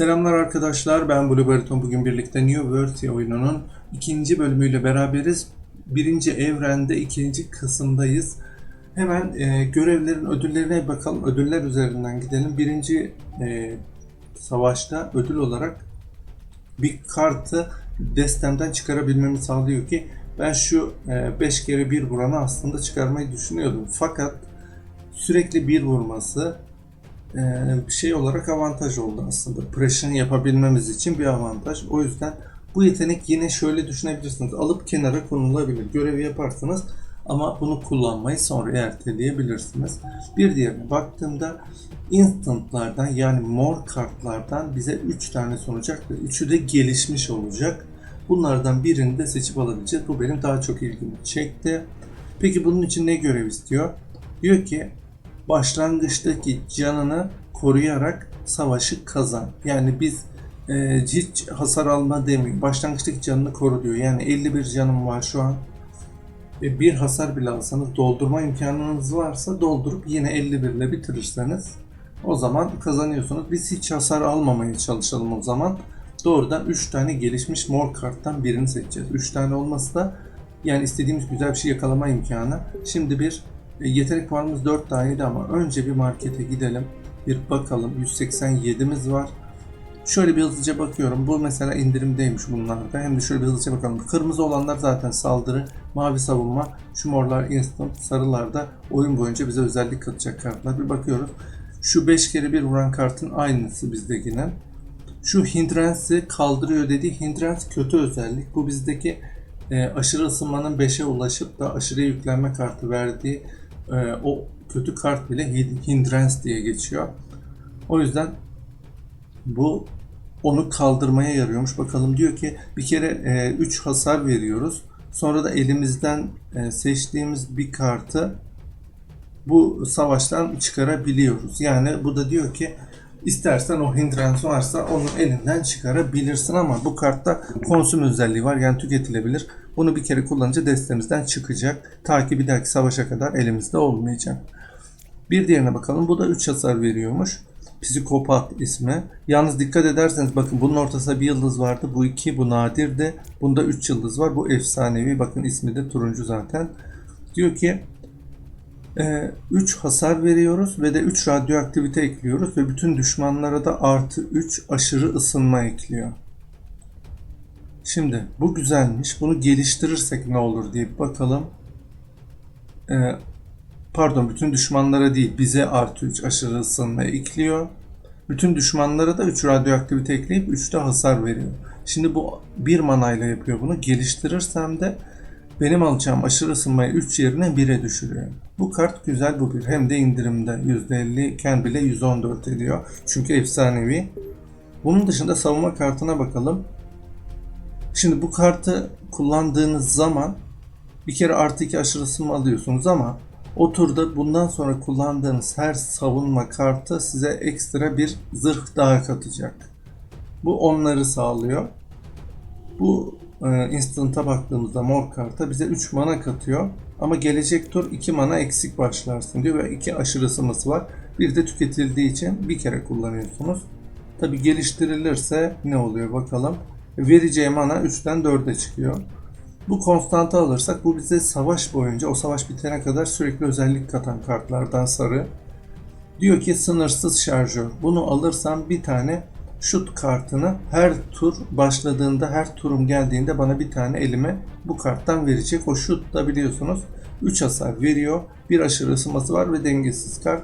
Selamlar arkadaşlar. Ben Blue Bariton. Bugün birlikte New World oyununun ikinci bölümüyle beraberiz. Birinci evrende ikinci kısımdayız. Hemen e, görevlerin ödüllerine bakalım. Ödüller üzerinden gidelim. Birinci e, savaşta ödül olarak bir kartı destemden çıkarabilmemi sağlıyor ki ben şu 5 kere bir vuranı aslında çıkarmayı düşünüyordum. Fakat sürekli bir vurması e, bir şey olarak avantaj oldu aslında. Pressure yapabilmemiz için bir avantaj. O yüzden bu yetenek yine şöyle düşünebilirsiniz. Alıp kenara konulabilir. Görevi yaparsınız ama bunu kullanmayı sonra erteleyebilirsiniz. Bir diğerine baktığımda instantlardan yani mor kartlardan bize 3 tane sunacak ve üçü de gelişmiş olacak. Bunlardan birini de seçip alabileceğiz. Bu benim daha çok ilgimi çekti. Peki bunun için ne görev istiyor? Diyor ki başlangıçtaki canını koruyarak savaşı kazan. Yani biz e, hiç hasar alma demiyor. Başlangıçtaki canını koru diyor. Yani 51 canım var şu an. E, bir hasar bile alsanız doldurma imkanınız varsa doldurup yine 51 ile bitirirseniz o zaman kazanıyorsunuz. Biz hiç hasar almamaya çalışalım o zaman. Doğrudan 3 tane gelişmiş mor karttan birini seçeceğiz. 3 tane olması da yani istediğimiz güzel bir şey yakalama imkanı. Şimdi bir yetenek puanımız 4 taneydi ama önce bir markete gidelim. Bir bakalım 187'miz var. Şöyle bir hızlıca bakıyorum. Bu mesela indirimdeymiş bunlarda. Hem de şöyle bir hızlıca bakalım. Kırmızı olanlar zaten saldırı, mavi savunma, şu morlar instant, sarılar da oyun boyunca bize özellik katacak kartlar. Bir bakıyoruz. Şu 5 kere bir vuran kartın aynısı bizdekinin. Şu hindrance'i kaldırıyor dediği hindrance kötü özellik. Bu bizdeki e, aşırı ısınmanın 5'e ulaşıp da aşırı yüklenme kartı verdiği e, o kötü kart bile hindrance diye geçiyor. O yüzden bu onu kaldırmaya yarıyormuş. Bakalım diyor ki bir kere 3 hasar veriyoruz. Sonra da elimizden e, seçtiğimiz bir kartı bu savaştan çıkarabiliyoruz. Yani bu da diyor ki istersen o hindrance varsa onun elinden çıkarabilirsin ama bu kartta konsüm özelliği var yani tüketilebilir. Bunu bir kere kullanınca destemizden çıkacak. Ta ki bir dahaki savaşa kadar elimizde olmayacak. Bir diğerine bakalım. Bu da 3 hasar veriyormuş. Psikopat ismi. Yalnız dikkat ederseniz bakın bunun ortasında bir yıldız vardı. Bu iki, bu nadirdi. Bunda 3 yıldız var. Bu efsanevi. Bakın ismi de turuncu zaten. Diyor ki 3 hasar veriyoruz ve de 3 radyoaktivite ekliyoruz ve bütün düşmanlara da artı 3 aşırı ısınma ekliyor. Şimdi bu güzelmiş. Bunu geliştirirsek ne olur diye bakalım. Ee, pardon bütün düşmanlara değil bize artı 3 aşırı ısınma ekliyor. Bütün düşmanlara da 3 radyoaktivite ekleyip 3 de hasar veriyor. Şimdi bu bir manayla yapıyor bunu. Geliştirirsem de benim alacağım aşırı ısınmayı 3 yerine 1'e düşürüyor. Bu kart güzel bu bir. Hem de indirimde %50 iken bile 114 ediyor. Çünkü efsanevi. Bunun dışında savunma kartına bakalım. Şimdi bu kartı kullandığınız zaman bir kere artı 2 aşırı ısınma alıyorsunuz ama o turda bundan sonra kullandığınız her savunma kartı size ekstra bir zırh daha katacak. Bu onları sağlıyor. Bu instant'a baktığımızda mor karta bize 3 mana katıyor. Ama gelecek tur 2 mana eksik başlarsın diyor ve 2 aşırı ısınması var. Bir de tüketildiği için bir kere kullanıyorsunuz. Tabi geliştirilirse ne oluyor bakalım. Vereceği mana 3'ten 4'e çıkıyor. Bu konstantı alırsak bu bize savaş boyunca o savaş bitene kadar sürekli özellik katan kartlardan sarı. Diyor ki sınırsız şarjör. Bunu alırsam bir tane şut kartını her tur başladığında her turum geldiğinde bana bir tane elime bu karttan verecek. O şut da biliyorsunuz 3 hasar veriyor. Bir aşırı ısınması var ve dengesiz kart.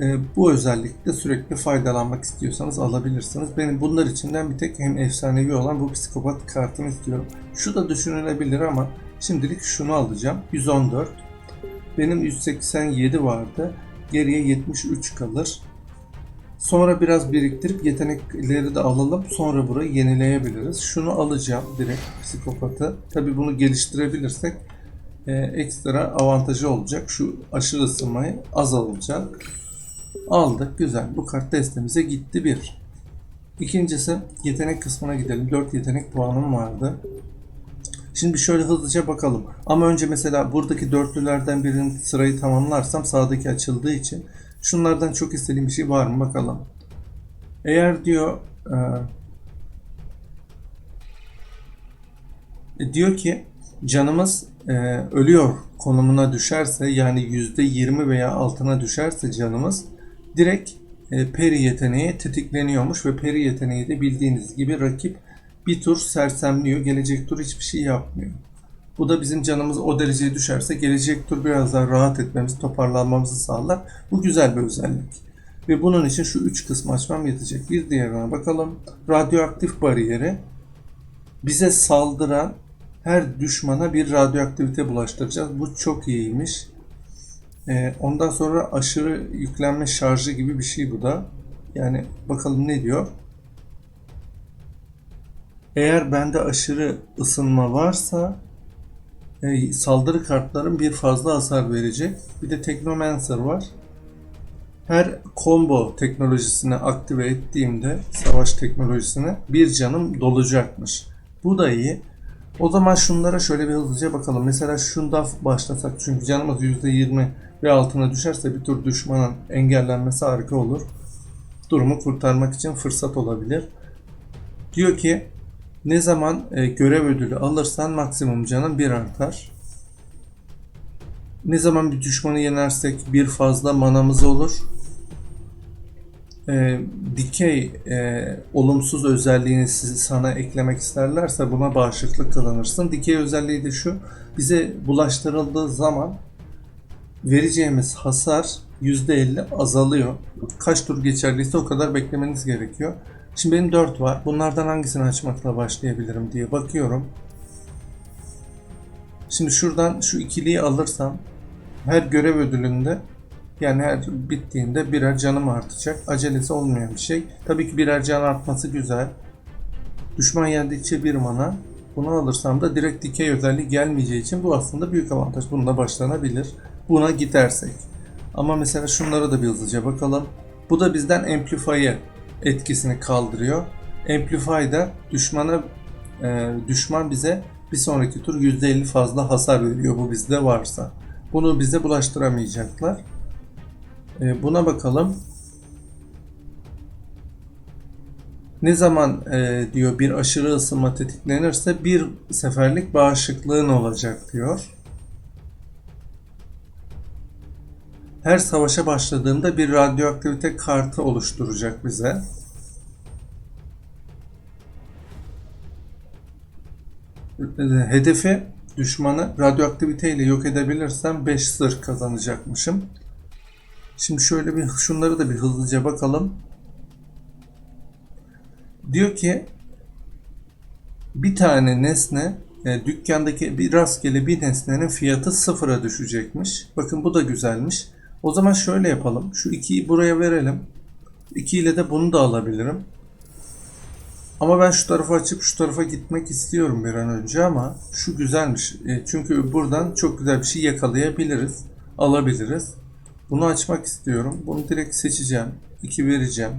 Ee, bu özellikle sürekli faydalanmak istiyorsanız alabilirsiniz. Benim bunlar içinden bir tek hem efsanevi olan bu psikopat kartını istiyorum. Şu da düşünülebilir ama şimdilik şunu alacağım. 114. Benim 187 vardı. Geriye 73 kalır. Sonra biraz biriktirip yetenekleri de alalım. Sonra burayı yenileyebiliriz. Şunu alacağım direkt psikopatı. Tabi bunu geliştirebilirsek e, ekstra avantajı olacak. Şu aşırı ısınmayı azalacak. Aldık. Güzel. Bu kart destemize gitti bir. İkincisi yetenek kısmına gidelim. 4 yetenek puanım vardı. Şimdi şöyle hızlıca bakalım. Ama önce mesela buradaki dörtlülerden birinin sırayı tamamlarsam sağdaki açıldığı için şunlardan çok istediğim bir şey var mı bakalım. Eğer diyor e, diyor ki canımız e, ölüyor konumuna düşerse yani %20 veya altına düşerse canımız direkt e, peri yeteneği tetikleniyormuş ve peri yeteneği de bildiğiniz gibi rakip bir tur sersemliyor. Gelecek tur hiçbir şey yapmıyor. Bu da bizim canımız o dereceye düşerse gelecek tur biraz daha rahat etmemizi, toparlanmamızı sağlar. Bu güzel bir özellik. Ve bunun için şu üç kısmı açmam yetecek. Bir diğerine bakalım. Radyoaktif bariyeri bize saldıran her düşmana bir radyoaktivite bulaştıracağız. Bu çok iyiymiş. Ee, ondan sonra aşırı yüklenme şarjı gibi bir şey bu da. Yani bakalım ne diyor. Eğer bende aşırı ısınma varsa e, saldırı kartlarım bir fazla hasar verecek. Bir de Technomancer var. Her combo teknolojisini aktive ettiğimde savaş teknolojisine bir canım dolacakmış. Bu da iyi. O zaman şunlara şöyle bir hızlıca bakalım. Mesela şundan başlasak çünkü canımız %20 ve altına düşerse bir tur düşmanın engellenmesi harika olur. Durumu kurtarmak için fırsat olabilir. Diyor ki ne zaman e, görev ödülü alırsan maksimum canın bir artar. Ne zaman bir düşmanı yenersek bir fazla manamız olur. E, dikey e, olumsuz özelliğini sana eklemek isterlerse buna bağışıklık kazanırsın. Dikey özelliği de şu. Bize bulaştırıldığı zaman vereceğimiz hasar %50 azalıyor. Kaç tur geçerliyse o kadar beklemeniz gerekiyor. Şimdi benim 4 var. Bunlardan hangisini açmakla başlayabilirim diye bakıyorum. Şimdi şuradan şu ikiliyi alırsam her görev ödülünde yani her bittiğinde birer canım artacak. Acelesi olmayan bir şey. Tabii ki birer can artması güzel. Düşman yendikçe bir mana. Bunu alırsam da direkt dikey özelliği gelmeyeceği için bu aslında büyük avantaj. Bununla başlanabilir. Buna gidersek. Ama mesela şunlara da bir hızlıca bakalım. Bu da bizden Amplify'ı etkisini kaldırıyor. Amplify da düşmana e, düşman bize bir sonraki tur %50 fazla hasar veriyor bu bizde varsa. Bunu bize bulaştıramayacaklar. E, buna bakalım. Ne zaman e, diyor bir aşırı ısınma tetiklenirse bir seferlik bağışıklığın olacak diyor. Her savaşa başladığında bir radyoaktivite kartı oluşturacak bize. Hedefi düşmanı radyoaktivite ile yok edebilirsem 5 zırh kazanacakmışım. Şimdi şöyle bir şunları da bir hızlıca bakalım. Diyor ki bir tane nesne e, dükkandaki bir rastgele bir nesnenin fiyatı sıfıra düşecekmiş. Bakın bu da güzelmiş. O zaman şöyle yapalım. Şu 2'yi buraya verelim. 2 ile de bunu da alabilirim. Ama ben şu tarafa açıp şu tarafa gitmek istiyorum bir an önce ama şu güzelmiş. E, çünkü buradan çok güzel bir şey yakalayabiliriz. Alabiliriz. Bunu açmak istiyorum. Bunu direkt seçeceğim. 2 vereceğim.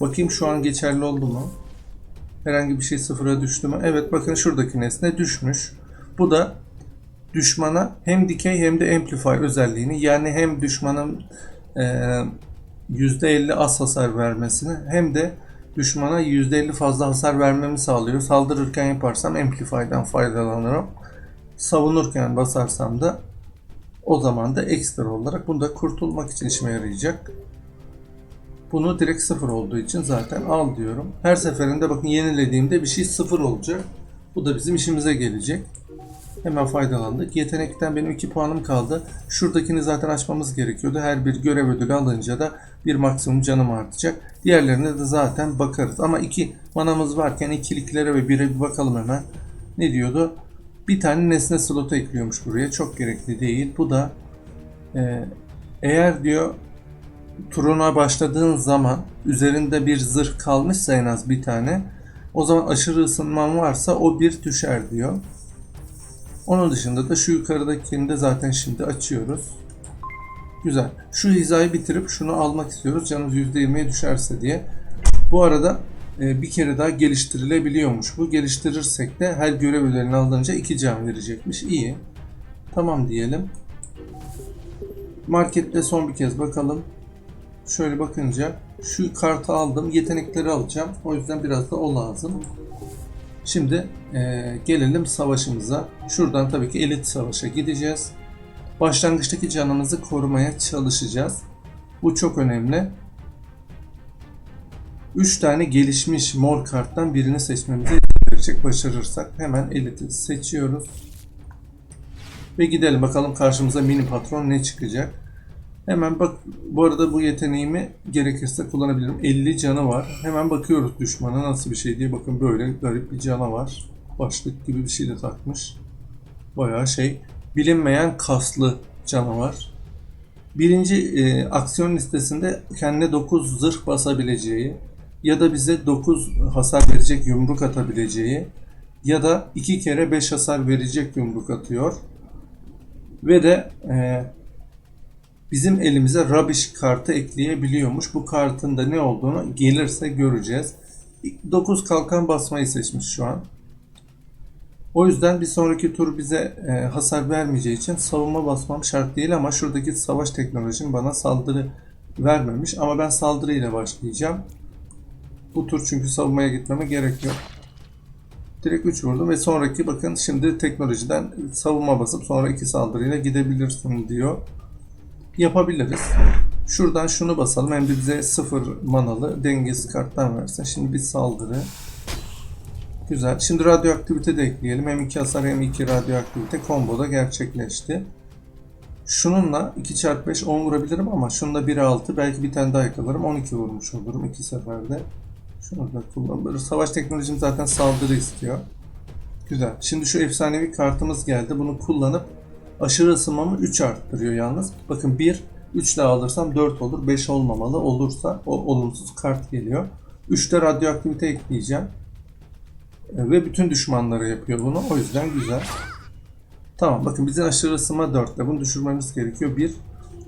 Bakayım şu an geçerli oldu mu? Herhangi bir şey sıfıra düştü mü? Evet bakın şuradaki nesne düşmüş. Bu da düşmana hem dikey hem de amplify özelliğini yani hem düşmanın e, %50 az hasar vermesini hem de düşmana %50 fazla hasar vermemi sağlıyor. Saldırırken yaparsam amplify'dan faydalanırım. Savunurken basarsam da o zaman da ekstra olarak bunda kurtulmak için işime yarayacak. Bunu direkt sıfır olduğu için zaten al diyorum. Her seferinde bakın yenilediğimde bir şey sıfır olacak. Bu da bizim işimize gelecek. Hemen faydalandık. Yetenekten benim 2 puanım kaldı. Şuradakini zaten açmamız gerekiyordu. Her bir görev ödülü alınca da bir maksimum canım artacak. Diğerlerine de zaten bakarız. Ama 2 manamız varken ikiliklere ve bire bir bakalım hemen. Ne diyordu? Bir tane nesne slotu ekliyormuş buraya. Çok gerekli değil. Bu da e, eğer diyor turuna başladığın zaman üzerinde bir zırh kalmışsa en az bir tane o zaman aşırı ısınman varsa o bir düşer diyor. Onun dışında da şu yukarıdakini de zaten şimdi açıyoruz. Güzel. Şu hizayı bitirip şunu almak istiyoruz. Canımız %20'ye düşerse diye. Bu arada e, bir kere daha geliştirilebiliyormuş bu. Geliştirirsek de her görev ödülünü alınca 2 can verecekmiş. İyi. Tamam diyelim. Markette son bir kez bakalım. Şöyle bakınca Şu kartı aldım. Yetenekleri alacağım. O yüzden biraz da o lazım. Şimdi eee, gelelim savaşımıza. Şuradan tabii ki elit savaşa gideceğiz. Başlangıçtaki canımızı korumaya çalışacağız. Bu çok önemli. 3 tane gelişmiş mor karttan birini seçmemize verecek. Başarırsak hemen eliti seçiyoruz. Ve gidelim bakalım karşımıza mini patron ne çıkacak. Hemen bak bu arada bu yeteneğimi gerekirse kullanabilirim. 50 canı var. Hemen bakıyoruz düşmana nasıl bir şey diye. Bakın böyle garip bir canavar. Başlık gibi bir şey de takmış. Bayağı şey. Bilinmeyen kaslı canavar. Birinci e, aksiyon listesinde kendine 9 zırh basabileceği ya da bize 9 hasar verecek yumruk atabileceği ya da 2 kere 5 hasar verecek yumruk atıyor. Ve de e, bizim elimize rubbish kartı ekleyebiliyormuş. Bu kartın da ne olduğunu gelirse göreceğiz. 9 kalkan basmayı seçmiş şu an. O yüzden bir sonraki tur bize e, hasar vermeyeceği için savunma basmam şart değil ama şuradaki savaş teknolojim bana saldırı vermemiş. Ama ben saldırıyla başlayacağım. Bu tur çünkü savunmaya gitmeme gerek yok. Direkt 3 vurdum ve sonraki bakın şimdi teknolojiden savunma basıp sonra iki saldırıyla gidebilirsin diyor. Yapabiliriz. Şuradan şunu basalım hem de bize sıfır manalı dengesiz karttan versin. Şimdi bir saldırı. Güzel. Şimdi radyoaktivite de ekleyelim. Hem 2 hasar hem 2 radyoaktivite komboda gerçekleşti. Şununla 2 çarpı 5 10 vurabilirim ama şununla 1'e 6 belki bir tane daha yakalarım. 12 vurmuş olurum iki seferde. Şunu da kullanılır. Savaş teknolojim zaten saldırı istiyor. Güzel. Şimdi şu efsanevi kartımız geldi. Bunu kullanıp aşırı ısınmamı 3 arttırıyor yalnız. Bakın 1, 3 daha alırsam 4 olur. 5 olmamalı. Olursa o olumsuz kart geliyor. 3'te radyoaktivite ekleyeceğim. E, Ve bütün düşmanlara yapıyor bunu. O yüzden güzel. Tamam bakın bizim aşırı ısınma 4'te. Bunu düşürmemiz gerekiyor. 1.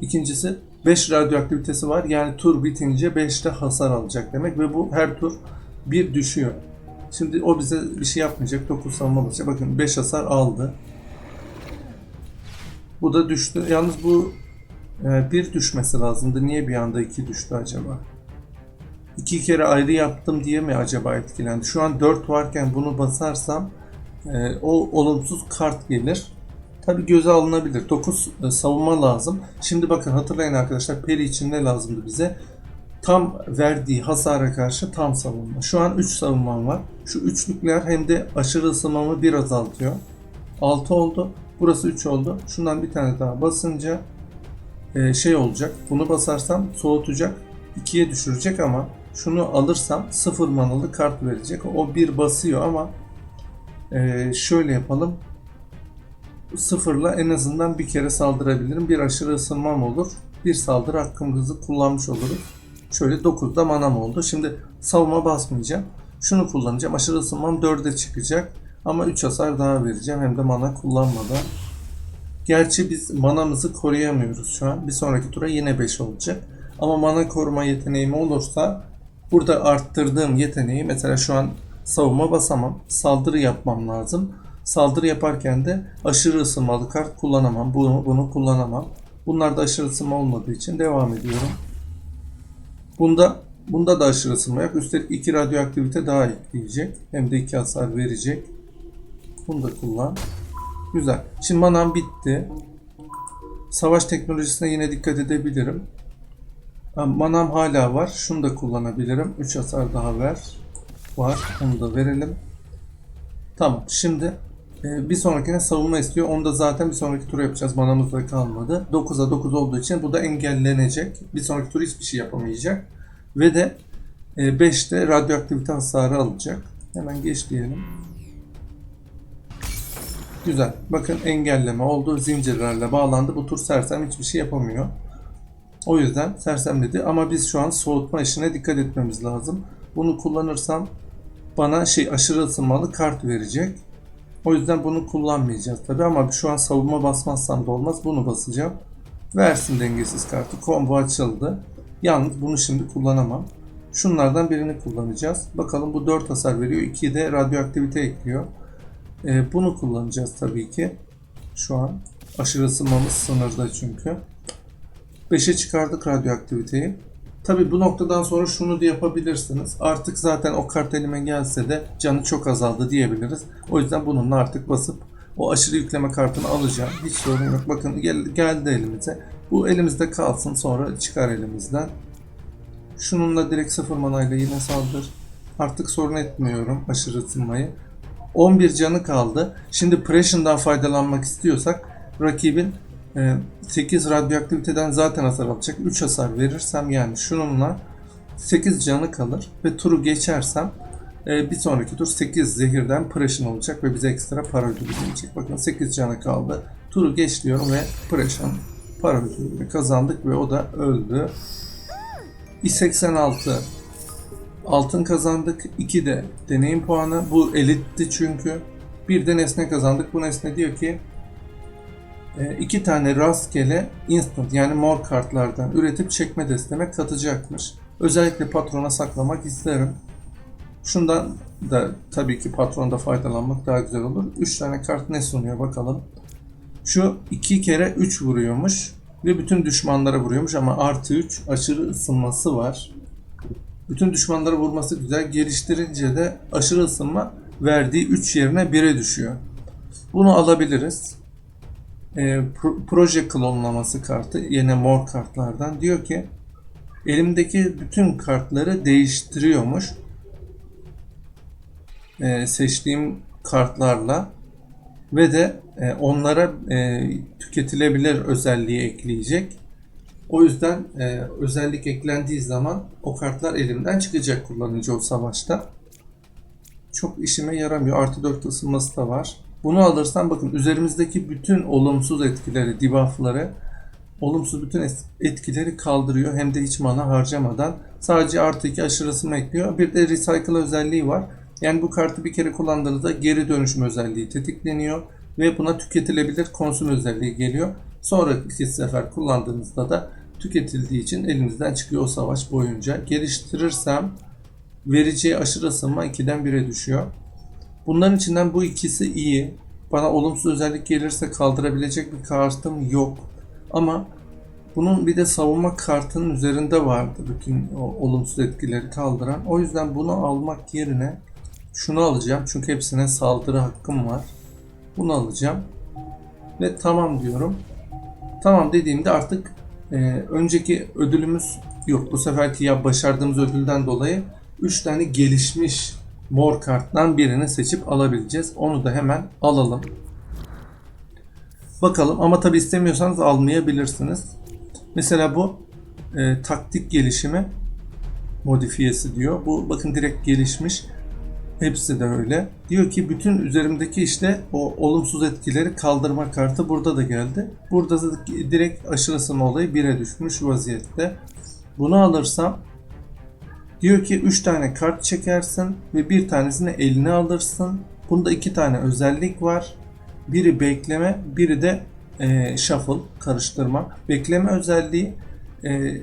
İkincisi 5 radyoaktivitesi var. Yani tur bitince 5'te hasar alacak demek. Ve bu her tur 1 düşüyor. Şimdi o bize bir şey yapmayacak. 9 savunma basacak. Bakın 5 hasar aldı. Bu da düştü. Yalnız bu e, bir düşmesi lazımdı. Niye bir anda 2 düştü acaba? İki kere ayrı yaptım diye mi acaba etkilendi? Şu an 4 varken bunu basarsam e, o olumsuz kart gelir. Tabi göze alınabilir. 9 savunma lazım. Şimdi bakın hatırlayın arkadaşlar Peri için ne lazımdı bize? Tam verdiği hasara karşı tam savunma. Şu an 3 savunmam var. Şu üçlükler hem de aşırı ısınmamı bir azaltıyor. 6 oldu. Burası 3 oldu. Şundan bir tane daha basınca e, şey olacak. Bunu basarsam soğutacak. 2'ye düşürecek ama şunu alırsam 0 manalı kart verecek. O bir basıyor ama e, şöyle yapalım. Sıfırla en azından bir kere saldırabilirim. Bir aşırı ısınmam olur. Bir saldırı hakkımızı kullanmış oluruz. Şöyle 9'da manam oldu. Şimdi savunma basmayacağım. Şunu kullanacağım. Aşırı ısınmam 4'e çıkacak. Ama 3 hasar daha vereceğim. Hem de mana kullanmadan. Gerçi biz manamızı koruyamıyoruz şu an. Bir sonraki tura yine 5 olacak. Ama mana koruma yeteneğim olursa burada arttırdığım yeteneği mesela şu an savunma basamam. Saldırı yapmam lazım. Saldırı yaparken de aşırı ısınmalı kart kullanamam. Bunu, bunu kullanamam. Bunlar da aşırı ısınma olmadığı için devam ediyorum. Bunda bunda da aşırı ısınma yok. Üstelik 2 radyoaktivite daha ekleyecek. Hem de 2 hasar verecek. Bunu da kullan. Güzel. Şimdi manam bitti. Savaş teknolojisine yine dikkat edebilirim. Manam hala var. Şunu da kullanabilirim. 3 hasar daha ver. Var. Onu da verelim. Tamam. Şimdi e, bir sonrakine savunma istiyor. Onu da zaten bir sonraki tur yapacağız. Manamız da kalmadı. 9'a 9 olduğu için bu da engellenecek. Bir sonraki tur hiçbir şey yapamayacak. Ve de 5'te radyoaktivite hasarı alacak. Hemen geç diyelim. Güzel. Bakın engelleme oldu. Zincirlerle bağlandı. Bu tur sersem hiçbir şey yapamıyor. O yüzden sersemledi ama biz şu an soğutma işine dikkat etmemiz lazım. Bunu kullanırsam bana şey aşırı ısınmalı kart verecek. O yüzden bunu kullanmayacağız tabi ama şu an savunma basmazsam da olmaz. Bunu basacağım. Versin dengesiz kartı. Combo açıldı. Yalnız bunu şimdi kullanamam. Şunlardan birini kullanacağız. Bakalım bu 4 hasar veriyor. 2 de radyoaktivite ekliyor. Ee, bunu kullanacağız tabii ki. Şu an aşırı ısınmamız sınırda çünkü. 5'e çıkardık radyoaktiviteyi. Tabi bu noktadan sonra şunu da yapabilirsiniz. Artık zaten o kart elime gelse de canı çok azaldı diyebiliriz. O yüzden bununla artık basıp o aşırı yükleme kartını alacağım. Hiç sorun yok. Bakın gel, geldi elimize. Bu elimizde kalsın sonra çıkar elimizden. Şununla direkt sıfır manayla yine saldır. Artık sorun etmiyorum aşırı ısınmayı. 11 canı kaldı. Şimdi Pression'dan faydalanmak istiyorsak rakibin e, 8 radyoaktiviteden zaten hasar alacak. 3 hasar verirsem yani şununla 8 canı kalır ve turu geçersem e, bir sonraki tur 8 zehirden Pression olacak ve bize ekstra para ödülü. Bakın 8 canı kaldı. Turu geç diyorum ve Pression para ödülünü kazandık ve o da öldü. I86 altın kazandık. 2 de deneyim puanı. Bu elitti çünkü. Bir de nesne kazandık. Bu nesne diyor ki e, iki tane rastgele instant yani mor kartlardan üretip çekme desteme katacakmış. Özellikle patrona saklamak isterim. Şundan da tabii ki patronda faydalanmak daha güzel olur. 3 tane kart ne sunuyor bakalım. Şu 2 kere 3 vuruyormuş ve bütün düşmanlara vuruyormuş ama artı 3 aşırı ısınması var. Bütün düşmanlara vurması güzel. Geliştirince de aşırı ısınma verdiği 3 yerine 1'e düşüyor. Bunu alabiliriz. E, pro- proje klonlaması kartı yine mor kartlardan diyor ki elimdeki bütün kartları değiştiriyormuş. E, seçtiğim kartlarla ve de e, onlara e, tüketilebilir özelliği ekleyecek. O yüzden e, özellik eklendiği zaman o kartlar elimden çıkacak kullanıcı o savaşta. Çok işime yaramıyor. Artı 4 ısınması da var. Bunu alırsam bakın üzerimizdeki bütün olumsuz etkileri, debuffları, olumsuz bütün etkileri kaldırıyor. Hem de hiç mana harcamadan. Sadece artı 2 aşırı ısınma ekliyor. Bir de recycle özelliği var. Yani bu kartı bir kere kullandığınızda geri dönüşüm özelliği tetikleniyor. Ve buna tüketilebilir konsüm özelliği geliyor. Sonraki sefer kullandığınızda da tüketildiği için elinizden çıkıyor o savaş boyunca. Geliştirirsem vereceği aşırı ısınma 2'den 1'e düşüyor. Bunların içinden bu ikisi iyi. Bana olumsuz özellik gelirse kaldırabilecek bir kartım yok. Ama bunun bir de savunma kartının üzerinde vardı bütün o olumsuz etkileri kaldıran. O yüzden bunu almak yerine şunu alacağım. Çünkü hepsine saldırı hakkım var. Bunu alacağım. Ve tamam diyorum. Tamam dediğimde artık e, önceki ödülümüz yok. Bu seferki ya başardığımız ödülden dolayı 3 tane gelişmiş mor karttan birini seçip alabileceğiz. Onu da hemen alalım. Bakalım ama tabi istemiyorsanız almayabilirsiniz. Mesela bu e, taktik gelişimi modifiyesi diyor. Bu bakın direkt gelişmiş. Hepsi de öyle. Diyor ki bütün üzerimdeki işte o olumsuz etkileri kaldırma kartı burada da geldi. Burada da direkt aşırı ısınma olayı 1'e düşmüş vaziyette. Bunu alırsam diyor ki 3 tane kart çekersin ve bir tanesini eline alırsın. Bunda 2 tane özellik var. Biri bekleme, biri de e, shuffle, karıştırma. Bekleme özelliği e,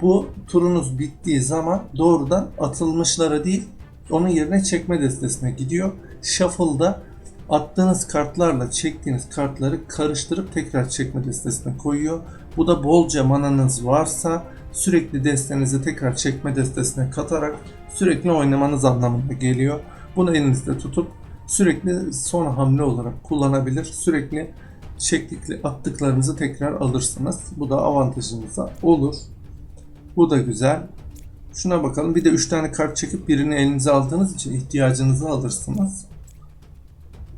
bu turunuz bittiği zaman doğrudan atılmışlara değil onun yerine çekme destesine gidiyor. Shuffle'da attığınız kartlarla çektiğiniz kartları karıştırıp tekrar çekme destesine koyuyor. Bu da bolca mananız varsa sürekli destenizi tekrar çekme destesine katarak sürekli oynamanız anlamına geliyor. Bunu elinizde tutup sürekli son hamle olarak kullanabilir. Sürekli çektikli attıklarınızı tekrar alırsınız. Bu da avantajınıza olur. Bu da güzel. Şuna bakalım. Bir de 3 tane kart çekip birini elinize aldığınız için ihtiyacınızı alırsınız.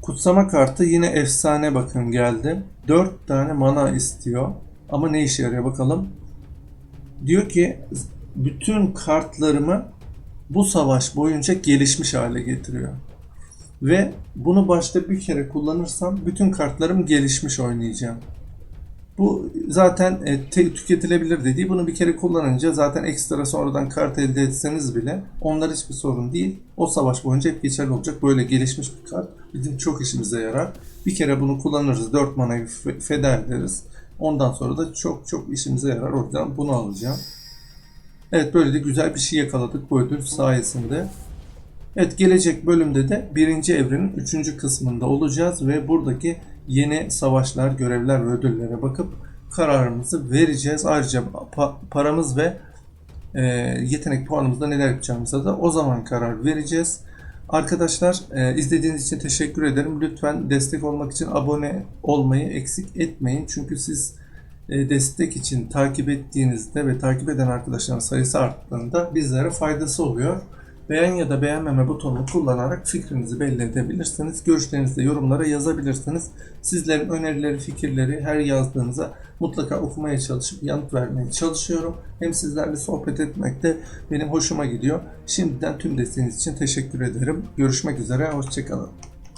Kutsama kartı yine efsane bakın geldi. 4 tane mana istiyor. Ama ne işe yarıyor bakalım. Diyor ki bütün kartlarımı bu savaş boyunca gelişmiş hale getiriyor. Ve bunu başta bir kere kullanırsam bütün kartlarım gelişmiş oynayacağım. Bu zaten e, tüketilebilir dediği bunu bir kere kullanınca zaten ekstra sonradan kart elde etseniz bile onlar hiçbir sorun değil. O savaş boyunca hep geçerli olacak. Böyle gelişmiş bir kart bizim çok işimize yarar. Bir kere bunu kullanırız. 4 manayı fe- feda ederiz. Ondan sonra da çok çok işimize yarar. O yüzden bunu alacağım. Evet böyle de güzel bir şey yakaladık bu ödül sayesinde. Evet gelecek bölümde de birinci evrenin üçüncü kısmında olacağız ve buradaki yeni savaşlar, görevler ve ödüllere bakıp kararımızı vereceğiz. Ayrıca pa- paramız ve e, yetenek puanımızda neler yapacağımıza da o zaman karar vereceğiz. Arkadaşlar e, izlediğiniz için teşekkür ederim. Lütfen destek olmak için abone olmayı eksik etmeyin. Çünkü siz e, destek için takip ettiğinizde ve takip eden arkadaşların sayısı arttığında bizlere faydası oluyor. Beğen ya da beğenmeme butonunu kullanarak fikrinizi belli edebilirsiniz. Görüşlerinizi de yorumlara yazabilirsiniz. Sizlerin önerileri, fikirleri her yazdığınıza mutlaka okumaya çalışıp yanıt vermeye çalışıyorum. Hem sizlerle sohbet etmek de benim hoşuma gidiyor. Şimdiden tüm desteğiniz için teşekkür ederim. Görüşmek üzere, hoşçakalın.